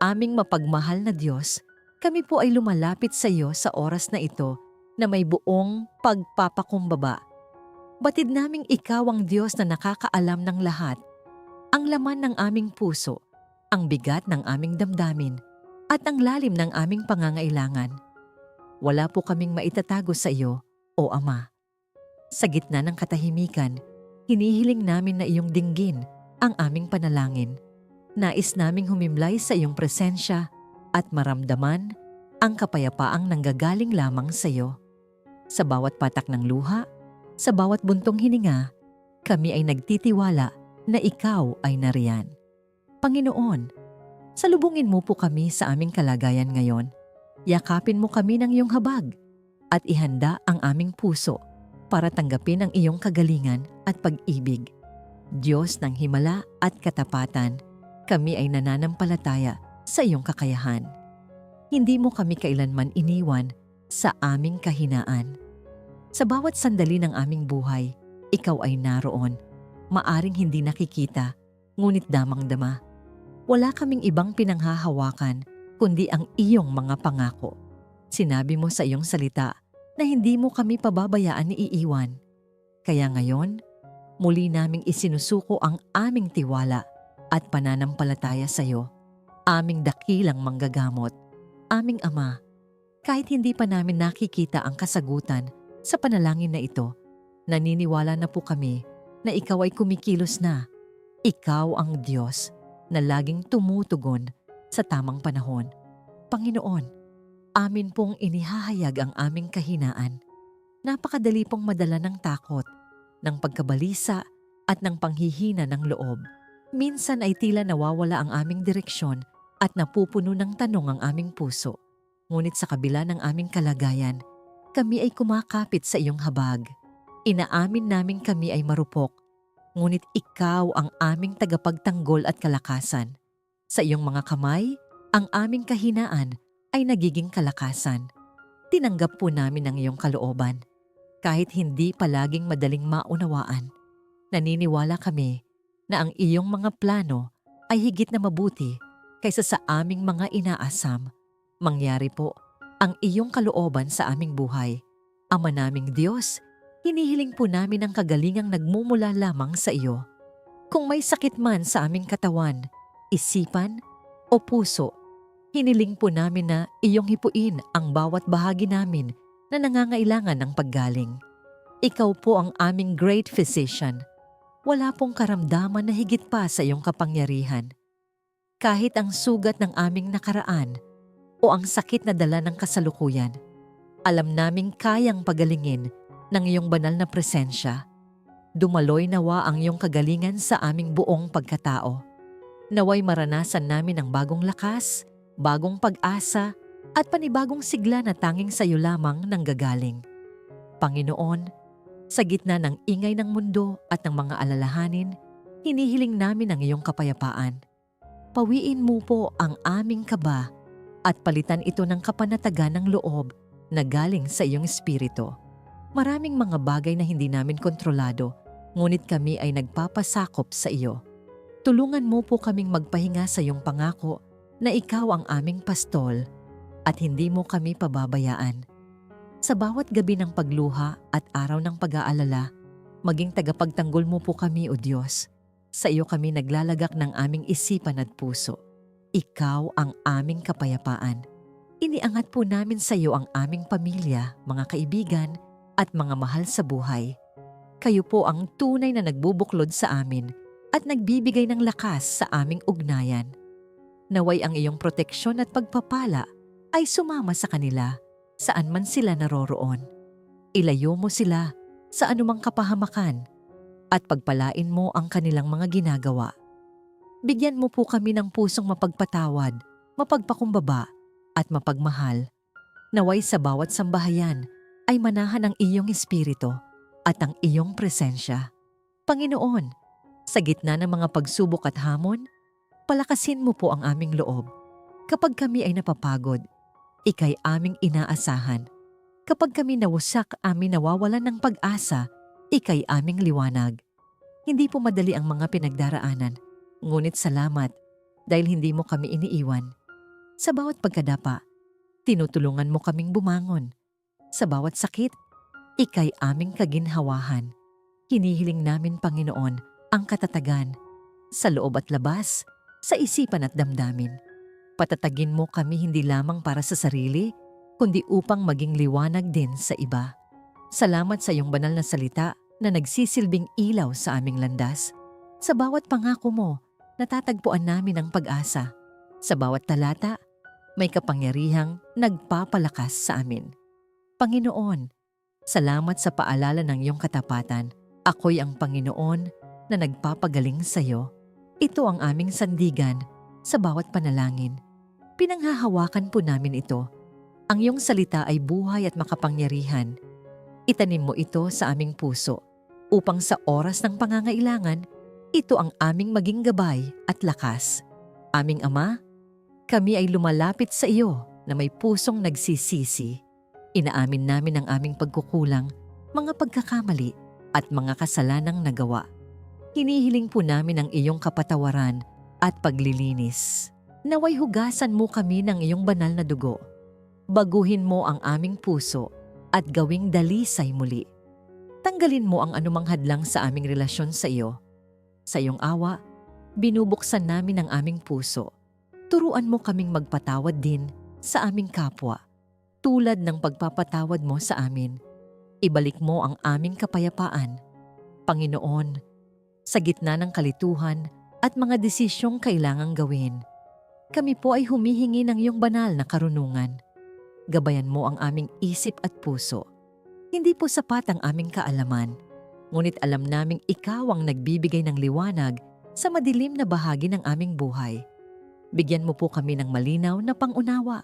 aming mapagmahal na Diyos, kami po ay lumalapit sa iyo sa oras na ito na may buong pagpapakumbaba. Batid naming ikaw ang Diyos na nakakaalam ng lahat, ang laman ng aming puso, ang bigat ng aming damdamin, at ang lalim ng aming pangangailangan. Wala po kaming maitatago sa iyo, O Ama. Sa gitna ng katahimikan, hinihiling namin na iyong dinggin ang aming panalangin. Nais naming humimlay sa iyong presensya at maramdaman ang kapayapaang nanggagaling lamang sa iyo. Sa bawat patak ng luha, sa bawat buntong hininga, kami ay nagtitiwala na ikaw ay nariyan. Panginoon, salubungin mo po kami sa aming kalagayan ngayon. Yakapin mo kami ng iyong habag at ihanda ang aming puso para tanggapin ang iyong kagalingan at pag-ibig. Diyos ng himala at katapatan, kami ay nananampalataya sa iyong kakayahan. Hindi mo kami kailanman iniwan sa aming kahinaan. Sa bawat sandali ng aming buhay, ikaw ay naroon. Maaring hindi nakikita, ngunit damang-dama. Wala kaming ibang pinanghahawakan kundi ang iyong mga pangako. Sinabi mo sa iyong salita na hindi mo kami pababayaan ni iiwan. Kaya ngayon, muli naming isinusuko ang aming tiwala at pananampalataya sa iyo. Aming dakilang manggagamot, aming Ama, kahit hindi pa namin nakikita ang kasagutan sa panalangin na ito, naniniwala na po kami na ikaw ay kumikilos na. Ikaw ang Diyos na laging tumutugon sa tamang panahon. Panginoon, amin pong inihahayag ang aming kahinaan. Napakadali pong madala ng takot, ng pagkabalisa at ng panghihina ng loob. Minsan ay tila nawawala ang aming direksyon at napupuno ng tanong ang aming puso. Ngunit sa kabila ng aming kalagayan, kami ay kumakapit sa iyong habag. Inaamin namin kami ay marupok, ngunit ikaw ang aming tagapagtanggol at kalakasan. Sa iyong mga kamay, ang aming kahinaan ay nagiging kalakasan. Tinanggap po namin ang iyong kalooban. Kahit hindi palaging madaling maunawaan, naniniwala kami na ang iyong mga plano ay higit na mabuti kaysa sa aming mga inaasam. Mangyari po ang iyong kalooban sa aming buhay. Ama naming Diyos, hinihiling po namin ang kagalingang nagmumula lamang sa iyo. Kung may sakit man sa aming katawan, isipan o puso, hiniling po namin na iyong hipuin ang bawat bahagi namin na nangangailangan ng paggaling. Ikaw po ang aming great physician. Wala pong karamdaman na higit pa sa iyong kapangyarihan. Kahit ang sugat ng aming nakaraan o ang sakit na dala ng kasalukuyan, alam naming kayang pagalingin ng iyong banal na presensya. Dumaloy nawa ang iyong kagalingan sa aming buong pagkatao. Naway maranasan namin ang bagong lakas, bagong pag-asa, at panibagong sigla na tanging sa iyo lamang nang gagaling. Panginoon, sa gitna ng ingay ng mundo at ng mga alalahanin, hinihiling namin ang iyong kapayapaan. Pawiin mo po ang aming kaba at palitan ito ng kapanatagan ng loob na galing sa iyong espiritu. Maraming mga bagay na hindi namin kontrolado, ngunit kami ay nagpapasakop sa iyo. Tulungan mo po kaming magpahinga sa iyong pangako na ikaw ang aming pastol at hindi mo kami pababayaan. Sa bawat gabi ng pagluha at araw ng pag-aalala, maging tagapagtanggol mo po kami o Diyos. Sa iyo kami naglalagak ng aming isipan at puso. Ikaw ang aming kapayapaan. Iniangat po namin sa iyo ang aming pamilya, mga kaibigan, at mga mahal sa buhay. Kayo po ang tunay na nagbubuklod sa amin at nagbibigay ng lakas sa aming ugnayan. Naway ang iyong proteksyon at pagpapala ay sumama sa kanila saan man sila naroroon. Ilayo mo sila sa anumang kapahamakan at pagpalain mo ang kanilang mga ginagawa. Bigyan mo po kami ng pusong mapagpatawad, mapagpakumbaba at mapagmahal. Naway sa bawat sambahayan ay manahan ang iyong espiritu at ang iyong presensya. Panginoon, sa gitna ng mga pagsubok at hamon, palakasin mo po ang aming loob. Kapag kami ay napapagod, ikay aming inaasahan. Kapag kami nawasak, amin nawawalan ng pag-asa, ikay aming liwanag. Hindi po madali ang mga pinagdaraanan, ngunit salamat dahil hindi mo kami iniiwan. Sa bawat pagkadapa, tinutulungan mo kaming bumangon. Sa bawat sakit, ikay aming kaginhawahan. Hinihiling namin, Panginoon, ang katatagan sa loob at labas, sa isipan at damdamin. Patatagin mo kami hindi lamang para sa sarili, kundi upang maging liwanag din sa iba. Salamat sa iyong banal na salita na nagsisilbing ilaw sa aming landas. Sa bawat pangako mo, natatagpuan namin ang pag-asa. Sa bawat talata, may kapangyarihang nagpapalakas sa amin. Panginoon, salamat sa paalala ng iyong katapatan. Ako'y ang Panginoon na nagpapagaling sa iyo. Ito ang aming sandigan sa bawat panalangin. Pinanghahawakan po namin ito. Ang iyong salita ay buhay at makapangyarihan. Itanim mo ito sa aming puso upang sa oras ng pangangailangan, ito ang aming maging gabay at lakas. Aming Ama, kami ay lumalapit sa iyo na may pusong nagsisisi. Inaamin namin ang aming pagkukulang, mga pagkakamali at mga kasalanang nagawa. Hinihiling po namin ang iyong kapatawaran at paglilinis. Naway hugasan mo kami ng iyong banal na dugo. Baguhin mo ang aming puso at gawing dalisay muli. Tanggalin mo ang anumang hadlang sa aming relasyon sa iyo. Sa iyong awa, binubuksan namin ang aming puso. Turuan mo kaming magpatawad din sa aming kapwa, tulad ng pagpapatawad mo sa amin. Ibalik mo ang aming kapayapaan. Panginoon, sa gitna ng kalituhan at mga desisyong kailangang gawin, kami po ay humihingi ng iyong banal na karunungan. Gabayan mo ang aming isip at puso. Hindi po sapat ang aming kaalaman, ngunit alam naming ikaw ang nagbibigay ng liwanag sa madilim na bahagi ng aming buhay. Bigyan mo po kami ng malinaw na pangunawa.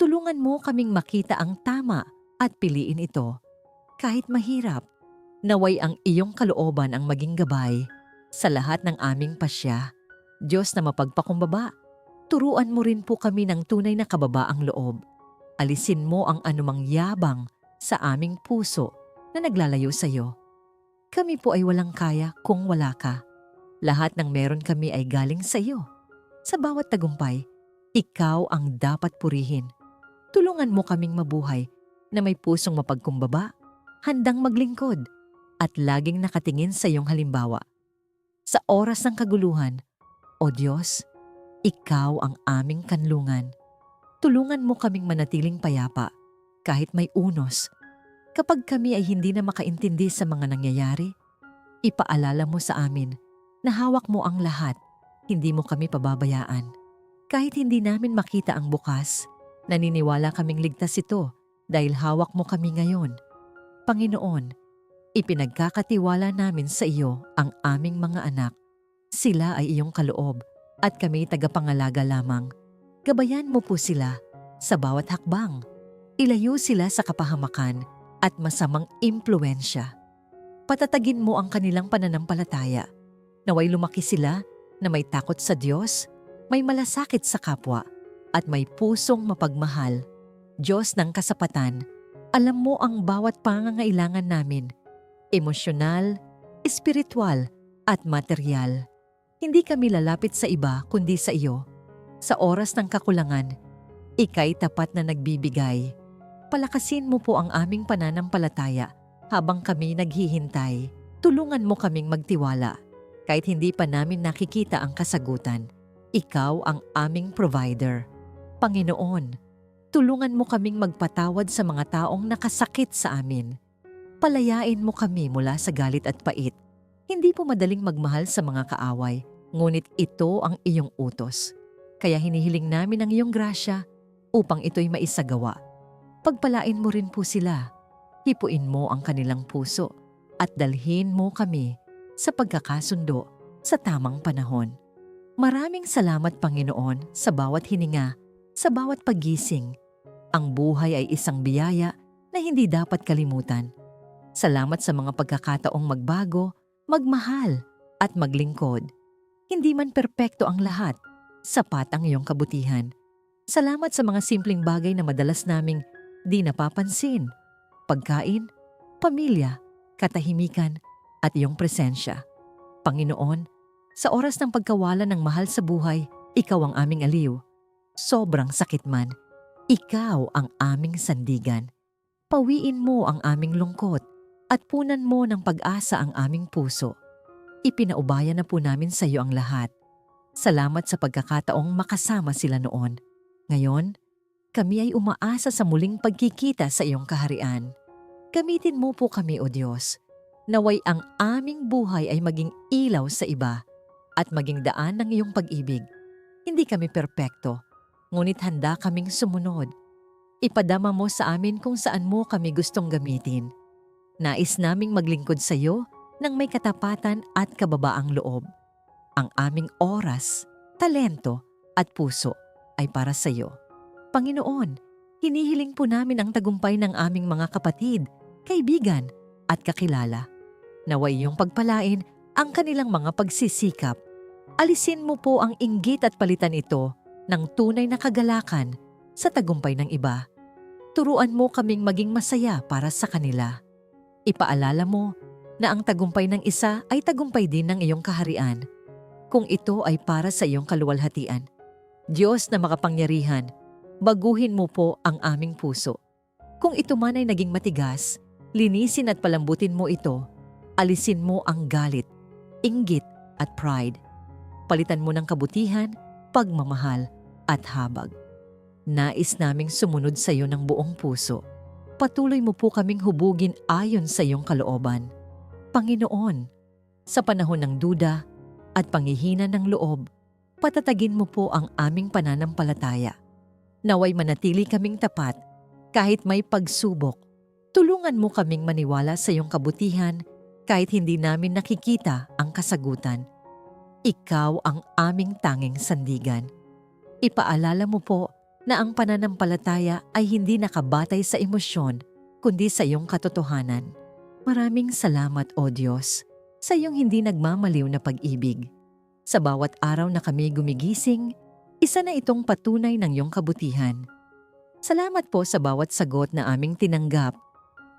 Tulungan mo kaming makita ang tama at piliin ito. Kahit mahirap, naway ang iyong kalooban ang maging gabay sa lahat ng aming pasya. Diyos na mapagpakumbaba, turuan mo rin po kami ng tunay na kababaang loob. Alisin mo ang anumang yabang sa aming puso na naglalayo sa iyo. Kami po ay walang kaya kung wala ka. Lahat ng meron kami ay galing sa iyo. Sa bawat tagumpay, ikaw ang dapat purihin. Tulungan mo kaming mabuhay na may pusong mapagkumbaba, handang maglingkod, at laging nakatingin sa iyong halimbawa. Sa oras ng kaguluhan, O Diyos, Ikaw ang aming kanlungan. Tulungan mo kaming manatiling payapa kahit may unos. Kapag kami ay hindi na makaintindi sa mga nangyayari, ipaalala mo sa amin na hawak mo ang lahat, hindi mo kami pababayaan. Kahit hindi namin makita ang bukas, naniniwala kaming ligtas ito dahil hawak mo kami ngayon. Panginoon, ipinagkakatiwala namin sa iyo ang aming mga anak. Sila ay iyong kaloob at kami tagapangalaga lamang. Gabayan mo po sila sa bawat hakbang. Ilayo sila sa kapahamakan at masamang impluensya. Patatagin mo ang kanilang pananampalataya. Naway lumaki sila na may takot sa Diyos, may malasakit sa kapwa, at may pusong mapagmahal. Diyos ng kasapatan, alam mo ang bawat pangangailangan namin, emosyonal, espiritual, at material. Hindi kami lalapit sa iba kundi sa iyo. Sa oras ng kakulangan, ikay tapat na nagbibigay. Palakasin mo po ang aming pananampalataya habang kami naghihintay. Tulungan mo kaming magtiwala. Kahit hindi pa namin nakikita ang kasagutan, ikaw ang aming provider. Panginoon, tulungan mo kaming magpatawad sa mga taong nakasakit sa amin. Palayain mo kami mula sa galit at pait hindi po madaling magmahal sa mga kaaway, ngunit ito ang iyong utos. Kaya hinihiling namin ang iyong grasya upang ito'y maisagawa. Pagpalain mo rin po sila. Hipuin mo ang kanilang puso at dalhin mo kami sa pagkakasundo sa tamang panahon. Maraming salamat Panginoon sa bawat hininga, sa bawat pagising. Ang buhay ay isang biyaya na hindi dapat kalimutan. Salamat sa mga pagkakataong magbago magmahal at maglingkod. Hindi man perpekto ang lahat, sapat ang iyong kabutihan. Salamat sa mga simpleng bagay na madalas naming di napapansin. Pagkain, pamilya, katahimikan, at iyong presensya. Panginoon, sa oras ng pagkawala ng mahal sa buhay, ikaw ang aming aliw. sobrang sakit man, ikaw ang aming sandigan. Pawiin mo ang aming lungkot at punan mo ng pag-asa ang aming puso. Ipinaubaya na po namin sa iyo ang lahat. Salamat sa pagkakataong makasama sila noon. Ngayon, kami ay umaasa sa muling pagkikita sa iyong kaharian. Gamitin mo po kami, O Diyos. Naway ang aming buhay ay maging ilaw sa iba at maging daan ng iyong pag-ibig. Hindi kami perpekto, ngunit handa kaming sumunod. Ipadama mo sa amin kung saan mo kami gustong gamitin. Nais naming maglingkod sa iyo ng may katapatan at kababaang loob. Ang aming oras, talento at puso ay para sa iyo. Panginoon, hinihiling po namin ang tagumpay ng aming mga kapatid, kaibigan at kakilala. Naway iyong pagpalain ang kanilang mga pagsisikap. Alisin mo po ang inggit at palitan ito ng tunay na kagalakan sa tagumpay ng iba. Turuan mo kaming maging masaya para sa kanila. Ipaalala mo na ang tagumpay ng isa ay tagumpay din ng iyong kaharian. Kung ito ay para sa iyong kaluwalhatian. Diyos na makapangyarihan, baguhin mo po ang aming puso. Kung ito man ay naging matigas, linisin at palambutin mo ito. Alisin mo ang galit, inggit at pride. Palitan mo ng kabutihan, pagmamahal at habag. Nais naming sumunod sa iyo ng buong puso. Patuloy mo po kaming hubugin ayon sa iyong kalooban. Panginoon, sa panahon ng duda at panghihina ng loob, patatagin mo po ang aming pananampalataya. Naway manatili kaming tapat kahit may pagsubok. Tulungan mo kaming maniwala sa iyong kabutihan kahit hindi namin nakikita ang kasagutan. Ikaw ang aming tanging sandigan. Ipaalala mo po na ang pananampalataya ay hindi nakabatay sa emosyon kundi sa iyong katotohanan. Maraming salamat, O Diyos, sa iyong hindi nagmamaliw na pag-ibig. Sa bawat araw na kami gumigising, isa na itong patunay ng iyong kabutihan. Salamat po sa bawat sagot na aming tinanggap,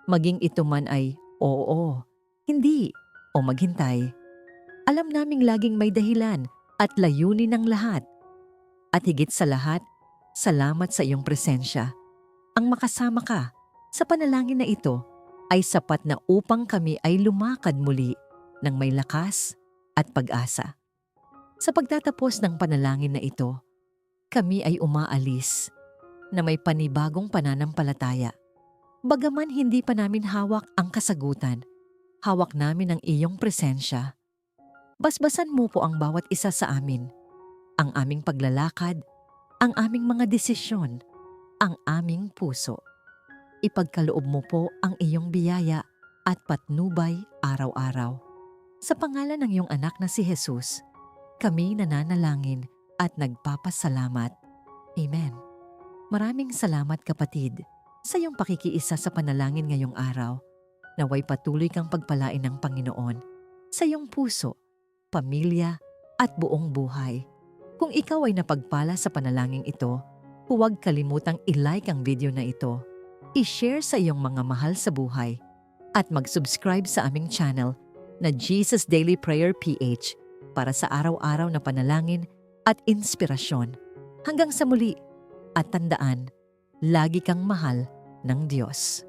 maging ito man ay oo, hindi, o maghintay. Alam naming laging may dahilan at layunin ng lahat. At higit sa lahat, salamat sa iyong presensya. Ang makasama ka sa panalangin na ito ay sapat na upang kami ay lumakad muli ng may lakas at pag-asa. Sa pagtatapos ng panalangin na ito, kami ay umaalis na may panibagong pananampalataya. Bagaman hindi pa namin hawak ang kasagutan, hawak namin ang iyong presensya. Basbasan mo po ang bawat isa sa amin, ang aming paglalakad, ang aming mga desisyon, ang aming puso. Ipagkaloob mo po ang iyong biyaya at patnubay araw-araw. Sa pangalan ng iyong anak na si Jesus, kami nananalangin at nagpapasalamat. Amen. Maraming salamat kapatid sa iyong pakikiisa sa panalangin ngayong araw. Naway patuloy kang pagpalain ng Panginoon sa iyong puso, pamilya at buong buhay. Kung ikaw ay napagpala sa panalangin ito, huwag kalimutang i-like ang video na ito, i-share sa iyong mga mahal sa buhay, at mag-subscribe sa aming channel na Jesus Daily Prayer PH para sa araw-araw na panalangin at inspirasyon. Hanggang sa muli at tandaan, lagi kang mahal ng Diyos.